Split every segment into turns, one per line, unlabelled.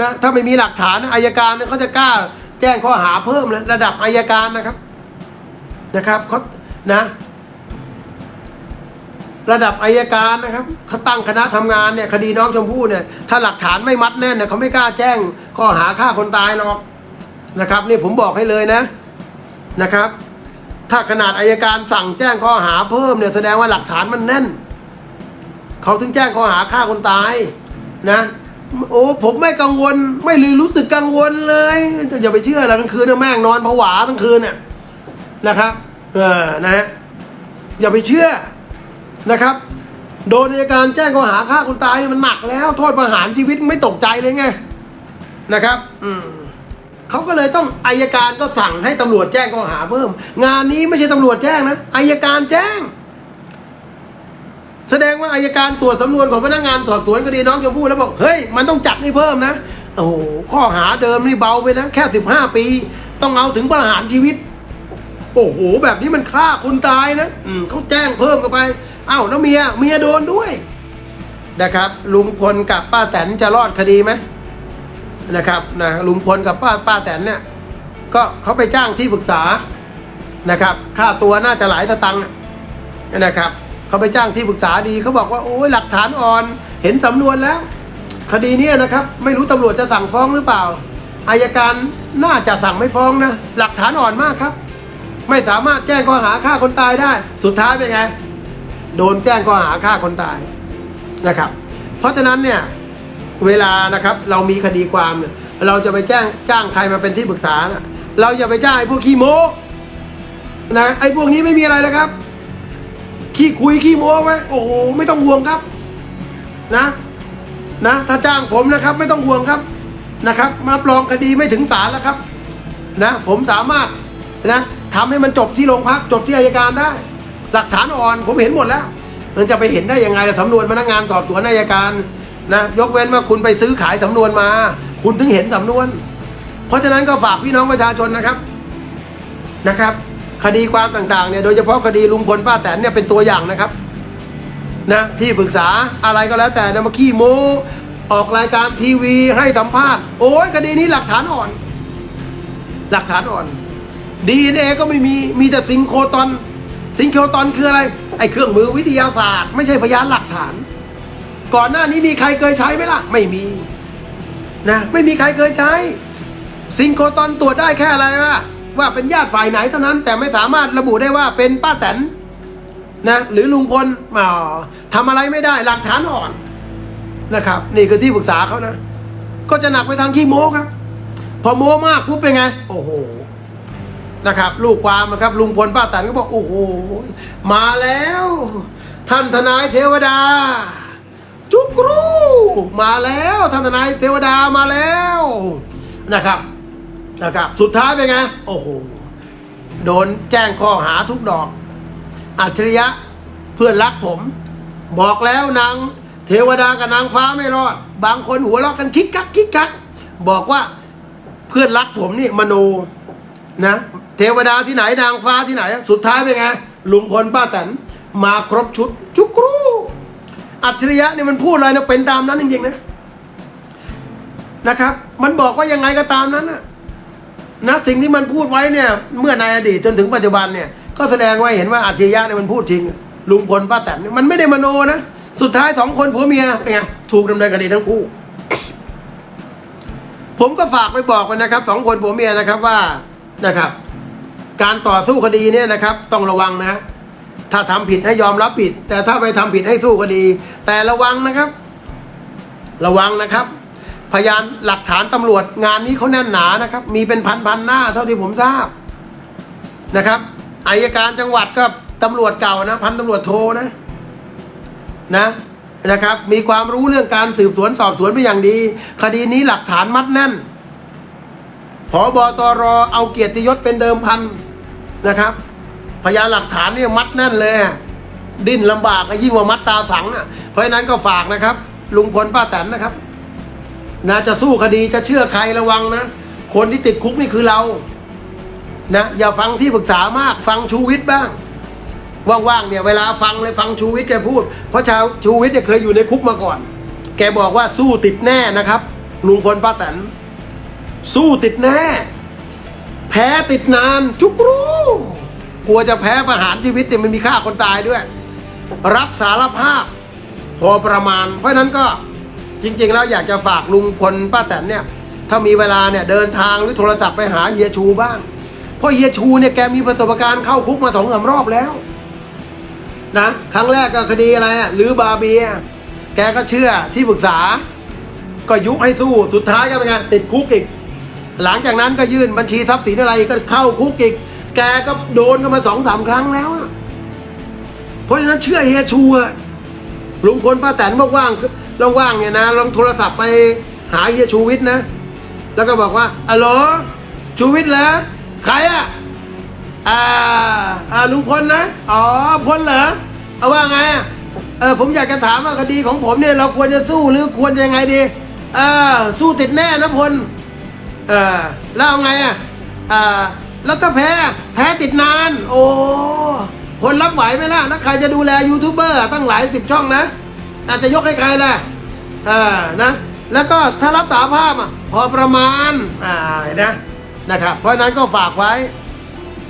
นะถ้าไม่มีหลักฐานอายการเนี่ยเขาจะกล้าแจ้งข้อหาเพิ่มเลยระดับอายการนะครับนะครับเขานะ ระดับอายการนะครับเขาตั้งคณะทำงานเนี่ยคดีน้องชมพู่เนี่ยถ้าหลักฐานไม่มัดแน่นเนี่ยเขาไม่กล้าแจ้งข้อหาฆ่าคนตายหรอกนะครับนี่ผมบอกให้เลยนะนะครับ ถ้าขนาดอายการสั่งแจ้งข้อหาเพิ่มเนี่ยแสดงว่าหลักฐานมันแน่นเขาถึงแจ้งข้อหาฆ่าคนตายนะ โอ้ผมไม่กังวล ไม่ลืรู้สึกกังวลเลยอย่าไปเชื่ออะไรกลางคืนเนี่ยแม่งนอนผวาทั้งคืนเนี่ยนะครับเออนะฮะอย่าไปเชื่อนะครับ โดนอัยการแจ้งข้อหาฆ่าคนตายนี่มันหนักแล้วโทษประหารชีวิตไม่ตกใจเลยไงนะครับ อืมเขาก็เลยต้องอายการก็สั่งให้ตำรวจแจ้งข้อหาเพิ่ม งานนี้ไม่ใช่ตำรวจแจ้งนะอายการแจ้ง แสดงว่าอายการตรวจสำนวนของพนักงานสอบสวนคดีน้องชมพู่แล้วบอกเฮ้ยมันต้องจัดให้เพิ่มนะโอ้โหข้อหาเดิมนี่เบาไปนะแค่สิบห้าปี ต้องเอาถึงประหารชีวิต โอ้โห แบบนี้มันฆ่าคนตายนะอืมเขาแจ้งเพิ่มกันไป เอ้าแล้วเมียเมียโดนด้วยนะครับ ลุงพลกับป้าแตนจะรอดคดีไหมนะครับนะลุงพลกับป้าป้าแตนเนี่ย ก็เขาไปจ้างที่ปรึกษานะครับ ค่าตัวน่าจะหลายสตังค์นะครับ เขาไปจ้างที่ปรึกษาดีเขาบอกว่าโอ้ยหลักฐานอ่อน เห็นสำนวนแล้ว คดีนี้นะครับ ไม่รู้ตำรวจจะสั่งฟ้องหรือเปล่าอายการน่าจะสั่งไม่ฟ้องนะหลักฐานอ่อนมากครับ ไม่สามารถแจ้งข้อหาฆ่าคนตายได้ สุดท้ายเป็นไง โดนแจ้งข้อหาฆ่าคนตายนะครับ เพราะฉะนั้นเนี่ยเวลานะครับเรามีคดีความเนี่ยเราจะไปแจ้งจ้างใครมาเป็นที่ปรึกษานะเราอย่าไปจ้างไอ้พวกขี้โม้นะไอ้พวกนี้ไม่มีอะไรแล้วครับ ขี้คุยขี้โม้ไว้โอ้โหไม่ต้องห่วงครับนะนะถ้าจ้างผมนะครับไม่ต้องห่วงครับนะครับ มาปลองคดีไม่ถึงศาลแล้วครับนะผมสามารถนะทำให้มันจบที่โรงพักจบที่อายการได้ หลักฐานอ่อนผมเห็นหมดแล้ว มันจะไปเห็นได้ยังไงล่ะสำนวนพนักงานสอบสวนอายการนะยกเว้นว่าคุณไปซื้อขายสำนวนมา คุณถึงเห็นสำนวน เพราะฉะนั้นก็ฝากพี่น้องประชาชนนะครับนะครับ คดีความต่างๆเนี่ยโดยเฉพาะคดีลุงพลป้าแตนเนี่ยเป็นตัวอย่างนะครับนะที่ปรึกษาอะไรก็แล้วแต่นะมาขี้โม้ออกรายการทีวีให้สัมภาษณ์ โอ้ยคดีนี้หลักฐานอ่อน หลักฐานอ่อนดีเอก็ไม่มีมีแต่ซิงโครตอนซิงโครตอนคืออะไร ไอ้เครื่องมือวิทยาศาสตร์ ไม่ใช่พยานหลักฐาน ก่อนหน้านี้มีใครเคยใช้ไหมล่ะ ไม่มีนะไม่มีใครเคยใช้ ซิงโครตอนตรวจได้แค่อะไรวะ ว่าเป็นญาติฝ่ายไหนเท่านั้น แต่ไม่สามารถระบุได้ว่าเป็นป้าแตนนะหรือลุงพลทำอะไรไม่ได้หลักฐานอ่อนนะครับ นี่คือที่ปรึกษาเขานะ ก็จะหนักไปทางขี้โม้ครับ พอโม้มากปุ๊บเป็นไง โอ้โหนะครับ ลูกความนะครับลุงพลป้าแตนก็บอกโอ้โหมาแล้ว ท่านทนายเทวดา จุกรูมาแล้วท่านทนายเทวดามาแล้วนะครับ นะครับ สุดท้ายเป็นไง โอ้โห โดนแจ้งข้อหาทุกดอก อัจฉริยะเพื่อนรักผม บอกแล้วนางเทวดากับนางฟ้าไม่รอด บางคนหัวเราะกันคิกคักคิกคักบอกว่าเพื่อนรักผมนี่มโนนะ เทวดาที่ไหนนางฟ้าที่ไหน สุดท้ายเป็นไงลุงพลป้าแตนมาครบชุด จุกรูอัจฉริยะนี่มันพูดอะไรนะเป็นตามนั้นจริงๆนะนะครับ มันบอกว่ายังไงก็ตามนั้นนะ นะสิ่งที่มันพูดไว้เนี่ย เมื่อในอดีตจนถึงปัจจุบันเนี่ย ก็แสดงไว้เห็นว่าอัจฉริยะเนี่ยมันพูดจริง ลุงพลป้าแตนเนี่ยมันไม่ได้มโนนะ สุดท้ายสองคนผัวเมียเป็นไงถูกดำเนินคดีทั้งคู่ ผมก็ฝากไปบอกไปนะครับสองคนผัวเมียนะครับว่านะครับ การต่อสู้คดีเนี่ยนะครับ ต้องระวังนะ ถ้าทำผิดให้ยอมรับผิด แต่ถ้าไปทำผิดให้สู้คดี แต่ระวังนะครับ ระวังนะครับ พยานหลักฐานตำรวจงานนี้เขาแน่นหนานะครับ มีเป็นพันพันๆหน้าเท่าที่ผมทราบนะครับอายการจังหวัดก็ตำรวจเก่านะ พันตำรวจโทนะนะนะครับ มีความรู้เรื่องการสืบสวนสอบสวนเป็นอย่างดี คดีนี้หลักฐานมัดแน่นผบตรเอาเกียรติยศเป็นเดิมพันนะครับ พยานหลักฐานเนี่ยมัดแน่นเลย ดิ้นลำบากยิ่งกว่ามัดตาฝังอะเพราะฉะนั้นก็ฝากนะครับ ลุงพลป้าแตนนะครับ นะจะสู้คดีจะเชื่อใครระวังนะ คนที่ติดคุกนี่คือเรา นะอย่าฟังที่ปรึกษามากฟังชูวิทย์บ้าง ว่างๆเนี่ยเวลาฟังเลยฟังชูวิทย์แกพูด เพราะชาวชูวิทย์เนี่ยเคยอยู่ในคุกมาก่อน แกบอกว่าสู้ติดแน่นะครับลุงพลป้าแตนสู้ติดแน่ แพ้ติดนานทุกรู้ กลัวจะแพ้ประหารชีวิตแต่มันมีค่าคนตายด้วย รับสารภาพ พอประมาณ เพราะนั้นก็ จริงๆแล้วอยากจะฝากลุงพลป้าแตนเนี่ย ถ้ามีเวลาเนี่ยเดินทางหรือโทรศัพท์ไปหาเฮียชูบ้าง เพราะเฮียชูเนี่ยแกมีประสบการณ์เข้าคุกมาสองสามรอบแล้วนะครั้งแรกก็คดีอะไรหรือบาเบีย แกก็เชื่อที่ปรึกษา ก็ยุให้สู้สุดท้ายก็เป็นไงติดคุกอีก หลังจากนั้นก็ยื่นบัญชีทรัพย์สินอะไรก็เข้าคุกอีก แกก็โดนกันมาสองสามครั้งแล้ว เพราะฉะนั้นเชื่อเฮียชูลุงพลป้าแตนว่างๆ ลองว่างเนี่ยนะ ลองโทรศัพท์ไปหาเฮียชูวิทย์นะ แล้วก็บอกว่าอ๋อชูวิทย์เหรอใครอะอ่าอ่าลุงพลนะ อ๋อพลเหรอเอาว่าไงอะเออผมอยากจะถามว่าคดีของผมเนี่ยเราควรจะสู้หรือควรจะยังไงดีเออสู้ติดแน่นะพลเออแล้วเอาไงอะอ่าแล้วถ้าแพ้แพ้ติดนาน โอ้คนรับไหวไหมล่ะแล้วใครจะดูแลยูทูบเบอร์ตั้งหลายสิบช่องนะ อาจจะยกให้ใครล่ะอ่านะแล้วก็ถ้ารับสาภาพอะพอประมาณอ่าเห็นนะนะครับ เพราะนั้นก็ฝากไว้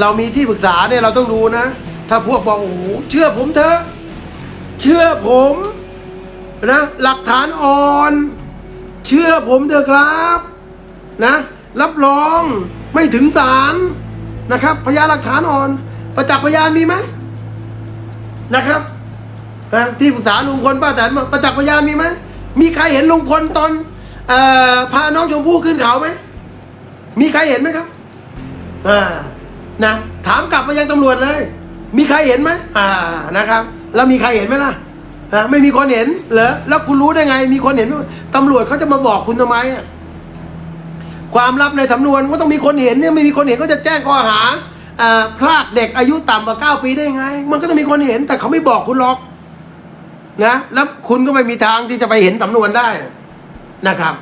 เรามีที่ปรึกษาเนี่ยเราต้องดูนะ ถ้าพวกบอกโอ้โหเชื่อผมเถอะเชื่อผมนะหลักฐานอ่อน เชื่อผมเถอะครับนะรับรองไม่ถึงศาลนะครับ พยานหลักฐานอ่อน ประจักษ์พยานมีไหมนะครับ นะที่ปรึกษาลุงพลป้าแตนประจักษ์พยานมีไหมมีใครเห็นลุงพลตอนอพาน้องชมพู่ขึ้นเขาไหมมีใครเห็นไหมครับอ่านะถามกลับไปยังตำรวจเลย มีใครเห็นไหมอ่านะครับ แล้วมีใครเห็นไหมล่ะนะไม่มีคนเห็นเหรอแล้วคุณรู้ได้ไง มีคนเห็นไหมตำรวจเขาจะมาบอกคุณทำไมอะความลับในสำนวนก็ต้องมีคนเห็นเนี่ยไม่มีคนเห็นก็จะแจ้งข้อหาอ่าพรากเด็กอายุต่ำกว่าเก้าปีได้ไง มันก็ต้องมีคนเห็นแต่เขาไม่บอกคุณหรอก นะแล้วคุณก็ไม่มีทางที่จะไปเห็นสำนวนได้นะครับ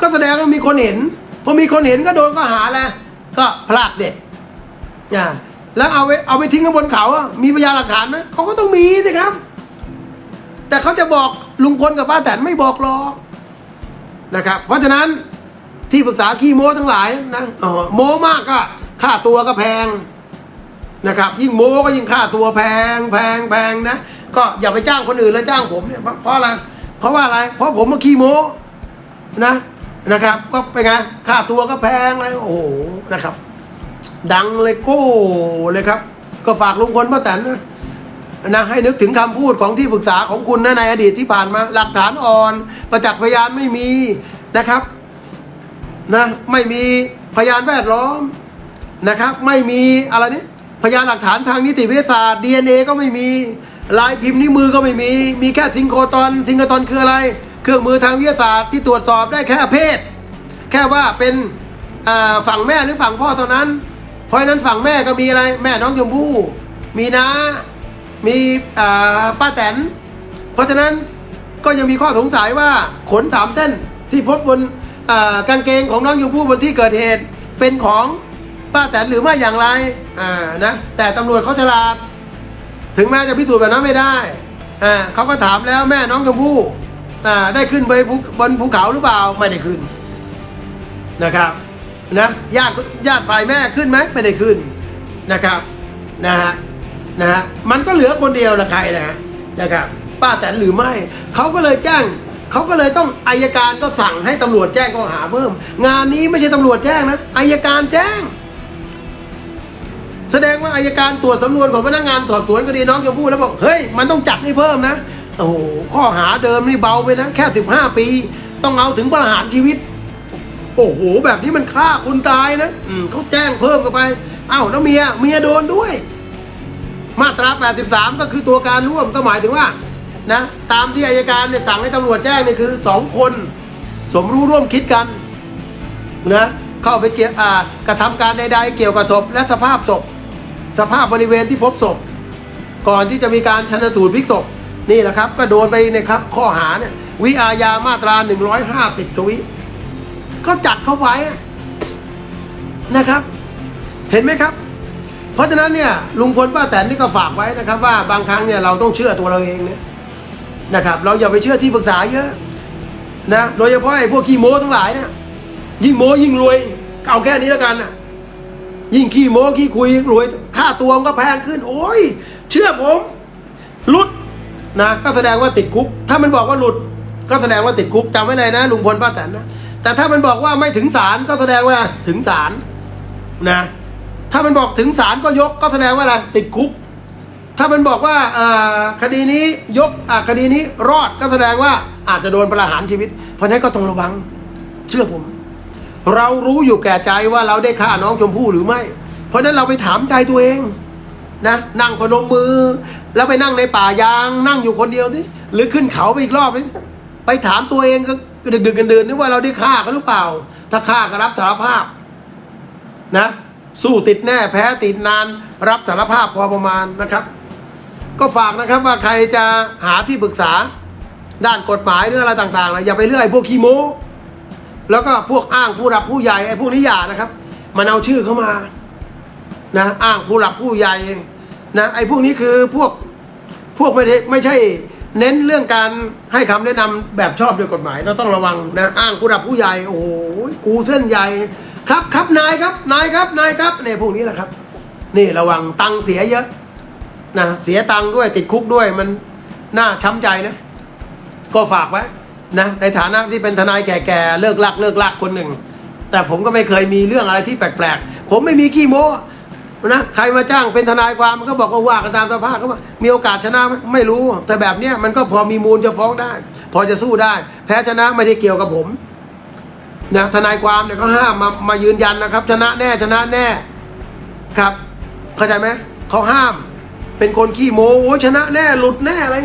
ก็แสดงว่ามีคนเห็นพอมีคนเห็นก็โดนข้อหาแล้วก็พรากเด็กอ่าแล้วเอาไปเอาไปทิ้งข้างบนเขามีพยานหลักฐานไหมเขาก็ต้องมีสิครับ แต่เขาจะบอกลุงพลกับป้าแตนไม่บอกหรอกนะครับ เพราะฉะนั้นที่ปรึกษาขี้โม้ทั้งหลายนะโม้มากก็ค่าตัวก็แพง นะครับยิ่งโม้ก็ยิ่งค่าตัวแพงแพงแพงนะก็อย่าไปจ้างคนอื่นแล้วจ้างผมเนี่ยเพราะอะไรเพราะว่าอะไร เพราะผมมาขี้โม้นะนะครับ ก็เป็นไงค่าตัวก็แพงเลยโอ้โหนะครับ ดังเลยโก้เลยครับ ก็ฝากลุงพลป้าแตนนะนะให้นึกถึงคำพูดของที่ปรึกษาของคุณนะในอดีตที่ผ่านมาหลักฐานอ่อน ประจักษ์พยานไม่มีนะครับนะไม่มีพยานแวดล้อมนะครับ ไม่มีอะไรนี่ พยานหลักฐานทางนิติวิทยาศาสตร์ DNA ก็ไม่มีลายพิมพ์นิ้วมือก็ไม่มี มีแค่ซิงโครตอนซิงโครตอนคืออะไร เครื่องมือทางวิทยาศาสตร์ที่ตรวจสอบได้แค่เพศ แค่ว่าเป็นฝั่งแม่หรือฝั่งพ่อเท่านั้น เพราะฉะนั้นฝั่งแม่ก็มีอะไร แม่น้องชมพู่ มีน้ามีป้าแตน เพราะฉะนั้นก็ยังมีข้อสงสัยว่าขนสามเส้นที่พบบนกางเกงของน้องชมพู่บนที่เกิดเหตุเป็นของ ป้าแตนหรือไม่อย่างไร อ่านะ แต่ตำรวจเขาฉลาด ถึงแม้จะพิสูจน์แบบนั้นไม่ได้ อ่าเขาก็ถามแล้วแม่น้องชมพู่อ่าได้ขึ้นไปบนภูเขาหรือเปล่าไม่ได้ขึ้นนะครับนะญาติญาติฝ่ายแม่ขึ้นไหมไม่ได้ขึ้นนะครับนะฮะนะฮะมันก็เหลือคนเดียวละใครนะฮะนะครับ ป้าแตนหรือไม่เขาก็เลยแจ้งเขาก็เลยต้องอายการก็สั่งให้ตำรวจแจ้งข้อหาเพิ่ม งานนี้ไม่ใช่ตำรวจแจ้งนะอายการแจ้ง แสดงว่าอายการตรวจสำนวนของพนักงานสอบสวนคดีน้องชมพู่แล้วบอกเฮ้ยมันต้องจัดให้เพิ่มนะโอ้โหข้อหาเดิมนี่เบาไปนะแค่สิบห้าปี ต้องเอาถึงประหารชีวิต โอ้โห แบบนี้มันฆ่าคนตายนะอืมเขาแจ้งเพิ่มเข้าไปเอ้าแล้วเมียเมียโดนด้วย มาตรา 83 ก็คือตัวการร่วมก็หมายถึงว่านะตามที่อายการเนี่ยสั่งให้ตำรวจแจ้งเนี่ยคือสองคน สมรู้ร่วมคิดกันนะเข้าไปเกี่ยวกระทำการใดๆเกี่ยวกับศพและสภาพศพ สภาพบริเวณที่พบศพ ก่อนที่จะมีการชันสูตรพลิกศพนี่แหละครับ ก็โดนไปนะครับข้อหาเนี่ยวิอาญามาตรา 150 ทวิก็จัดเข้าไว้นะครับ เห็นไหมครับ เพราะฉะนั้นเนี่ยลุงพลป้าแตนนี่ก็ฝากไว้นะครับ ว่าบางครั้งเนี่ยเราต้องเชื่อตัวเราเองเนี่ยนะครับ เราอย่าไปเชื่อที่ปรึกษาเยอะนะโดยเฉพาะไอ้พวกขี้โม้ทั้งหลายเนี่ยยิ่งโม้ยิ่งรวยเอาแค่นี้แล้วกันนะยิ่งขี้โม้ขี้คุยรวย ค่าตัวมันก็แพงขึ้น โอ้ย เชื่อผมหลุดนะก็แสดงว่าติดคุก ถ้ามันบอกว่าหลุด ก็แสดงว่าติดคุกจำไว้เลยนะลุงพลป้าแตนนะแต่ถ้ามันบอกว่าไม่ถึงศาลก็แสดงว่าถึงศาลนะ ถ้ามันบอกถึงศาลก็ยกก็แสดงว่าอะไรติดคุก ถ้ามันบอกว่าอ่อคดีนี้ยกอะคดีนี้รอดก็แสดงว่าอาจจะโดนประหารชีวิต เพราะฉะนั้นก็ต้องระวัง เชื่อผม เรารู้อยู่แก่ใจว่าเราได้ฆ่าน้องชมพู่หรือไม่ เพราะนั้นเราไปถามใจตัวเองนะนั่งพนมมือ แล้วไปนั่งในป่ายางนั่งอยู่คนเดียวสิหรือขึ้นเขาไปอีกรอบสิไปถามตัวเองก็ดึกๆกันเดินนี่ว่าเราได้ฆ่าเขาหรือเปล่า ถ้าฆ่าก็รับสารภาพ นะ สู้ติดแน่แพ้ติดนาน รับสารภาพพอประมาณนะครับ ก็ฝากนะครับว่าใครจะหาที่ปรึกษา ด้านกฎหมายหรืออะไรต่างๆนะอย่าไปเรื่อยพวกขี้โม้แล้วก็พวกอ้างผู้หลักผู้ใหญ่ไอ้พวกนี้อย่านะครับ มันเอาชื่อเข้ามา นะอ้างผู้หลักผู้ใหญ่นะไอ้พวกนี้คือพวกพวกไม่ได้ไม่ใช่เน้นเรื่องการให้คำแนะนำแบบชอบด้วยกฎหมายเราต้องระวังนะอ้างผู้หลักผู้ใหญ่โอ้โหกูเส้นใหญ่ครับครับนายครับนายครับนายครับเนี่ยพวกนี้แหละครับ นี่ระวังตังเสียเยอะนะเสียตังด้วยติดคุกด้วยมันน่าช้ำใจนะ ก็ฝากไว้นะในฐานะที่เป็นทนายแก่ๆเลิกลักเลิกลักคนหนึ่ง แต่ผมก็ไม่เคยมีเรื่องอะไรที่แปลกๆ ผมไม่มีขี้โม้ นะใครมาจ้างเป็นทนายความมันก็บอกว่าว่ากันตามสภาพก็ว่ามีโอกาสชนะไหมไม่รู้ แต่แบบเนี้ยมันก็พอมีมูลจะฟ้องได้ พอจะสู้ได้ แพ้ชนะไม่ได้เกี่ยวกับผมนะทนายความเนี่ยเขาห้ามมามายืนยันนะครับ ชนะแน่ชนะแน่ครับ เข้าใจไหมเขาห้าม เป็นคนขี้โม้โอ้ชนะแน่หลุดแน่อะไร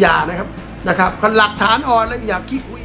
อย่านะครับนะครับหลักฐานอ่อนแล้วอย่าขี้คุย